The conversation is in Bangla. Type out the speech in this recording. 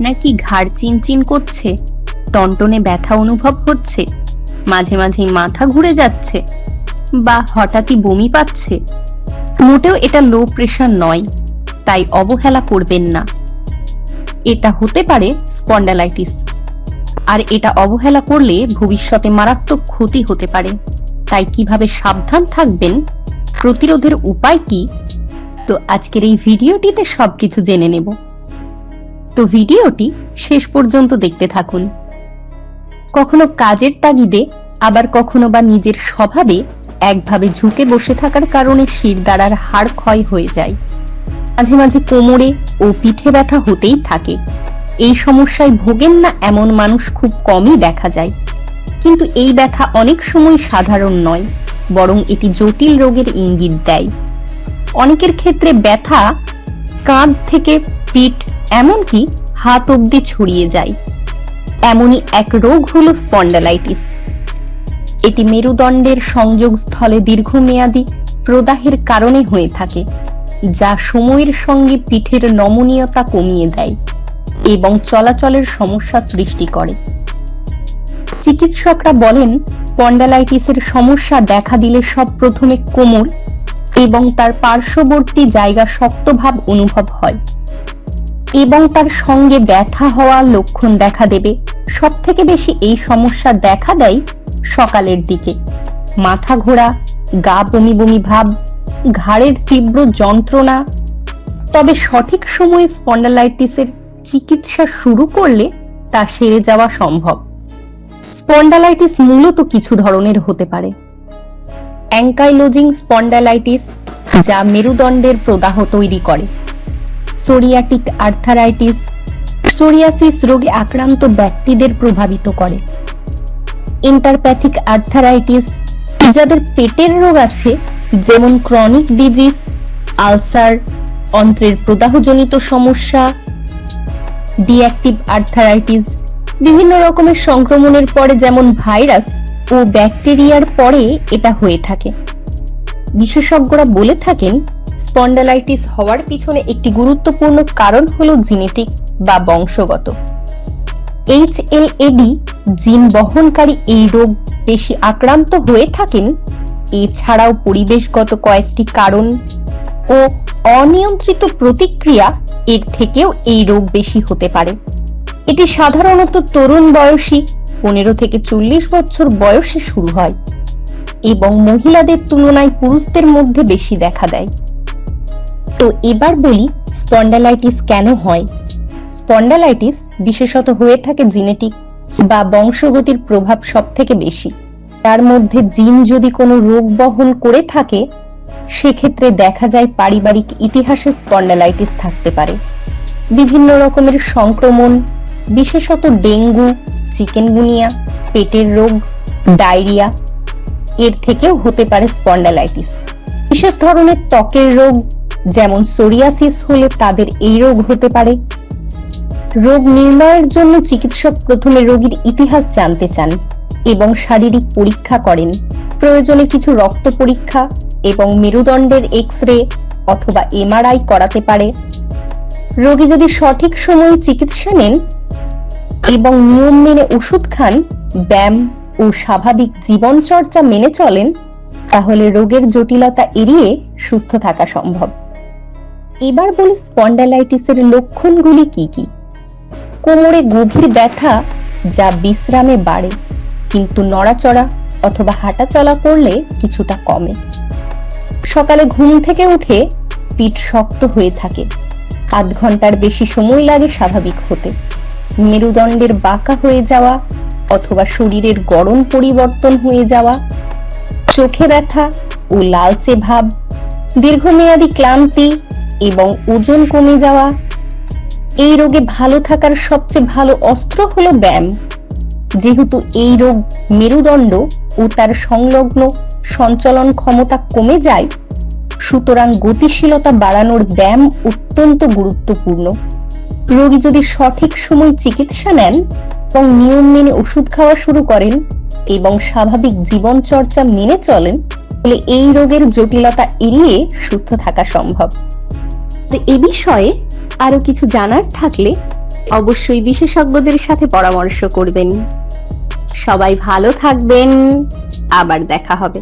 আপনার কি ঘাড় চিনচিন করছে? টনটনে ব্যথা অনুভব হচ্ছে। মাঝে মাঝেই মাথা ঘুরে যাচ্ছে। বা হঠাৎই বমি পাচ্ছে। মোটেও এটা লো প্রেশার নয়, তাই অবহেলা করবেন না। এটা হতে পারে স্পন্ডালাইটিস। আর এটা অবহেলা করলে ভবিষ্যতে মারাত্মক ক্ষতি হতে পারে। তাই কীভাবে সাবধান থাকবেন? প্রতিরোধের উপায় কি? তো আজকের এই ভিডিওটিতে সবকিছু জেনে নেব। তো ভিডিওটি শেষ পর্যন্ত দেখতে থাকুন। কখনো কাজের তাগিদে, আবার কখনো বা নিজের স্বভাবে একভাবে ঝুঁকে বসে থাকার কারণে শির দ্বারার হাড় ক্ষয় হয়ে যায়। মাঝে মাঝে কোমরে ও পিঠে ব্যথা হতেই থাকে। এই সমস্যায় ভোগেন না এমন মানুষ খুব কমই দেখা যায়। কিন্তু এই ব্যথা অনেক সময় সাধারণ নয়, বরং এটি জটিল রোগের ইঙ্গিত দেয়। অনেকের ক্ষেত্রে ব্যথা কাঁধ থেকে পিঠ এমনকি হাত অবধি ছড়িয়ে যায়। এমনই এক রোগ হলো স্পন্ডালাইটিস। এটি মেরুদণ্ডের সংযোগস্থলে দীর্ঘমেয়াদী প্রদাহের কারণে হয়ে থাকে, যা সময়ের সঙ্গে পিঠের নমনীয়তা কমিয়ে দেয় এবং চলাচলের সমস্যা সৃষ্টি করে। চিকিৎসকরা বলেন, স্পন্ডালাইটিসের সমস্যা দেখা দিলে সব প্রথমে কোমর এবং তার পার্শ্ববর্তী জায়গা শক্তভাব অনুভব হয়। এবং তার সঙ্গে ব্যথা হওয়ার লক্ষণ দেখা দেবে। সব থেকে বেশি এই সমস্যা দেখা দেয় সকালের দিকে। মাথা ঘোরা, গা বমি বমি ভাব, ঘাড়ের তীব্র যন্ত্রণা। তবে সঠিক সময়ে স্পন্ডালাইটিসের চিকিৎসা শুরু করলে তা সেরে যাওয়া সম্ভব। স্পন্ডালাইটিস মূলত কিছু ধরনের হতে পারে। অ্যাঙ্কাইলোজিং স্পন্ডালাইটিস, যা মেরুদণ্ডের প্রদাহ তৈরি করে। সোরিয়াটিক আর্থারাইটিস সোরিয়াসিস রোগে আক্রান্ত ব্যক্তিদের প্রভাবিত করে। ইন্টারপ্যাথিক আর্থারাইটিস যাদের পেটের রোগ আছে, যেমন ক্রনিক ডিজিজ আলসার অন্ত্রের প্রদাহজনিত সমস্যা ডিঅ্যাক্টিভ আর্থারাইটিস বিভিন্ন রকমের সংক্রমণের পরে যেমন ভাইরাস ও ব্যাকটেরিয়ার পরে এটা হয়ে থাকে। বিশেষজ্ঞরা বলে থাকেন স্পন্ডালাইটিস হওয়ার পিছনে একটি গুরুত্বপূর্ণ কারণ হলো জিনেটিক বা বংশগত। এইচএলএডি জিন বহনকারী এই রোগ বেশি আক্রান্ত হয়ে থাকেন, এছাড়াও পরিবেশগত কয়েকটি কারণ ও অনিয়ন্ত্রিত প্রতিক্রিয়া এর থেকেও এই রোগ বেশি হতে পারে। এটি সাধারণত তরুণ বয়সী, পনেরো থেকে চল্লিশ বছর বয়সে শুরু হয় এবং মহিলাদের তুলনায় পুরুষদের মধ্যে বেশি দেখা দেয়। তো এবার বলি স্পন্ডালাইটিস কেন হয়? স্পন্ডালাইটিস বিশেষত হয়ে থাকে জিনেটিক বা বংশগতির প্রভাব সব থেকে বেশি। তার মধ্যে জিন যদি কোনো রোগ বহন করে থাকে, সেক্ষেত্রে দেখা যায় পারিবারিক ইতিহাসে স্পন্ডালাইটিস থাকতে পারে। বিভিন্ন রকমের সংক্রমণ, বিশেষত ডেঙ্গু, চিকেনগুনিয়া, পেটের রোগ, ডায়রিয়া, এর থেকেও হতে পারে স্পন্ডালাইটিস। বিশেষ ধরনের ত্বকের রোগ যেমন সোরিয়াসিস হলে তাদের এই রোগ হতে পারে। রোগ নির্ণয়ের জন্য চিকিৎসক প্রথমে রোগীর ইতিহাস জানতে চান এবং শারীরিক পরীক্ষা করেন। প্রয়োজনে কিছু রক্ত পরীক্ষা এবং মেরুদণ্ডের এক্স রে অথবা এমআরআই করাতে পারে। রোগী যদি সঠিক সময়ে চিকিৎসা নেন এবং নিয়ম মেনে ওষুধ খান, ব্যায়াম ও স্বাভাবিক জীবনচর্চা মেনে চলেন, তাহলে রোগের জটিলতা এড়িয়ে সুস্থ থাকা সম্ভব। এবার বলি স্পন্ডালাইটিসের লক্ষণগুলি কি কি? কোমরে গভীর ব্যথা যা বিশ্রামে বাড়ে, কিন্তু নড়াচড়া অথবা হাঁটাচলা করলে কিছুটা কমে। সকালে ঘুম থেকে উঠে পিঠ শক্ত হয়ে থাকে। আধ ঘণ্টার বেশি সময় লাগে স্বাভাবিক হতে। মেরুদণ্ডের বাঁকা হয়ে যাওয়া অথবা শরীরের গরম পরিবর্তন হয়ে যাওয়া, চোখে ব্যথা ও লালচে ভাব, দীর্ঘমেয়াদী ক্লান্তি এবং ওজন কমে যাওয়া। এই রোগে ভালো থাকার সবচেয়ে ভালো অস্ত্র হলো ব্যায়াম। যেহেতু এই রোগ মেরুদণ্ড ও তার সংলগ্ন সঞ্চালন ক্ষমতা কমে যায়, সুতরাং গতিশীলতা বাড়ানোর ব্যায়াম অত্যন্ত গুরুত্বপূর্ণ। রোগী যদি সঠিক সময় চিকিৎসা নেন এবং নিয়ম মেনে ওষুধ খাওয়া শুরু করেন এবং স্বাভাবিক জীবনচর্চা মেনে চলেন, তাহলে এই রোগের জটিলতা এড়িয়ে সুস্থ থাকা সম্ভব। তো এ বিষয়ে আরও কিছু জানার থাকলে অবশ্যই বিশেষজ্ঞদের সাথে পরামর্শ করবেন। সবাই ভালো থাকবেন। আবার দেখা হবে।